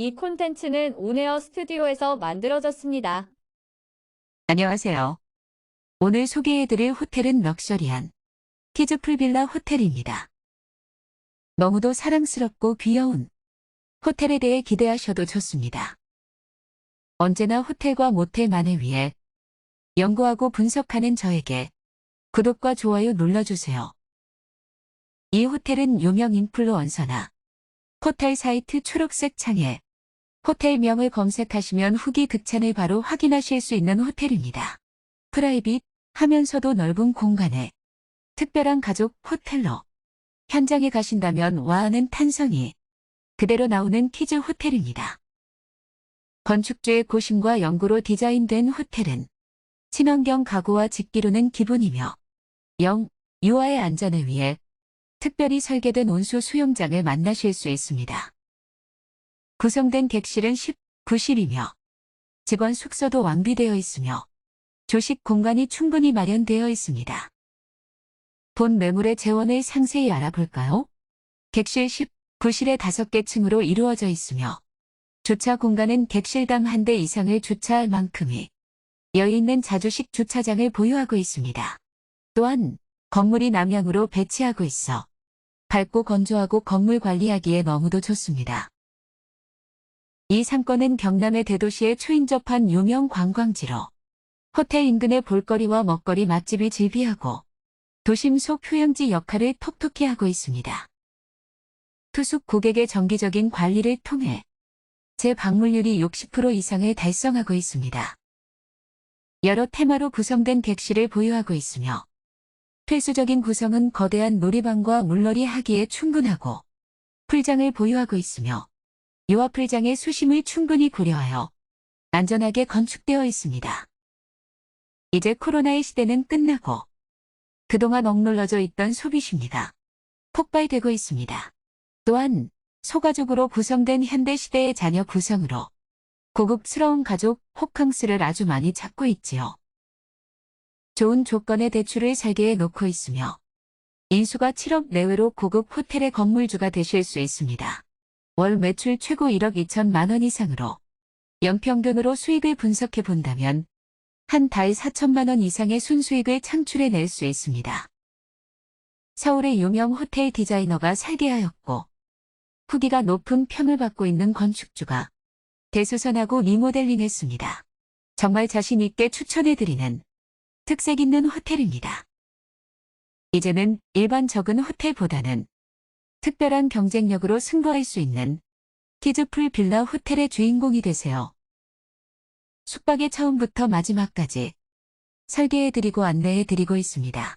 이 콘텐츠는 온에어 스튜디오에서 만들어졌습니다. 안녕하세요. 오늘 소개해드릴 호텔은 럭셔리한 키즈풀 빌라 호텔입니다. 너무도 사랑스럽고 귀여운 호텔에 대해 기대하셔도 좋습니다. 언제나 호텔과 모텔만을 위해 연구하고 분석하는 저에게 구독과 좋아요 눌러주세요. 이 호텔은 유명 인플루언서나 호텔 사이트 초록색 창에 호텔명을 검색하시면 후기 극찬을 바로 확인하실 수 있는 호텔입니다. 프라이빗 하면서도 넓은 공간에 특별한 가족 호텔로 현장에 가신다면 와하는 탄성이 그대로 나오는 키즈 호텔입니다. 건축주의 고심과 연구로 디자인된 호텔은 친환경 가구와 집기로는 기본이며 영, 유아의 안전을 위해 특별히 설계된 온수 수영장을 만나실 수 있습니다. 구성된 객실은 19실이며 직원 숙소도 완비되어 있으며 조식 공간이 충분히 마련되어 있습니다. 본 매물의 재원을 상세히 알아볼까요? 객실 19실에 5개 층으로 이루어져 있으며 주차 공간은 객실당 한 대 이상을 주차할 만큼이 여유있는 자주식 주차장을 보유하고 있습니다. 또한 건물이 남향으로 배치하고 있어 밝고 건조하고 건물 관리하기에 너무도 좋습니다. 이 상권은 경남의 대도시에 초인접한 유명 관광지로 호텔 인근의 볼거리와 먹거리 맛집이 즐비하고 도심 속 휴양지 역할을 톡톡히 하고 있습니다. 투숙 고객의 정기적인 관리를 통해 재방문율이 60% 이상을 달성하고 있습니다. 여러 테마로 구성된 객실을 보유하고 있으며 필수적인 구성은 거대한 놀이방과 물놀이 하기에 충분하고 풀장을 보유하고 있으며 유아 풀장의 수심을 충분히 고려하여 안전하게 건축되어 있습니다. 이제 코로나의 시대는 끝나고 그동안 억눌러져 있던 소비십니다. 폭발되고 있습니다. 또한 소가족으로 구성된 현대시대의 자녀 구성으로 고급스러운 가족 호캉스를 아주 많이 찾고 있지요. 좋은 조건의 대출을 설계해 놓고 있으며 인수가 7억 내외로 고급 호텔의 건물주가 되실 수 있습니다. 월 매출 최고 1억 2천만 원 이상으로 연평균으로 수익을 분석해 본다면 한 달 4천만 원 이상의 순수익을 창출해 낼 수 있습니다. 서울의 유명 호텔 디자이너가 설계하였고 후기가 높은 평을 받고 있는 건축주가 대수선하고 리모델링했습니다. 정말 자신 있게 추천해드리는 특색 있는 호텔입니다. 이제는 일반 적은 호텔보다는 특별한 경쟁력으로 승부할 수 있는 키즈풀 빌라 호텔의 주인공이 되세요. 숙박의 처음부터 마지막까지 설계해드리고 안내해드리고 있습니다.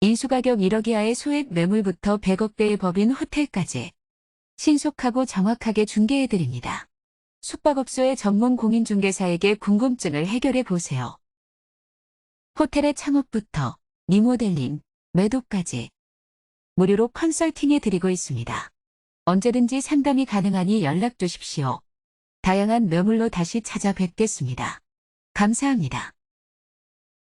인수가격 1억 이하의 소액 매물부터 100억대의 법인 호텔까지 신속하고 정확하게 중개해드립니다. 숙박업소의 전문 공인중개사에게 궁금증을 해결해 보세요. 호텔의 창업부터 리모델링, 매도까지 무료로 컨설팅해 드리고 있습니다. 언제든지 상담이 가능하니 연락 주십시오. 다양한 매물로 다시 찾아뵙겠습니다. 감사합니다.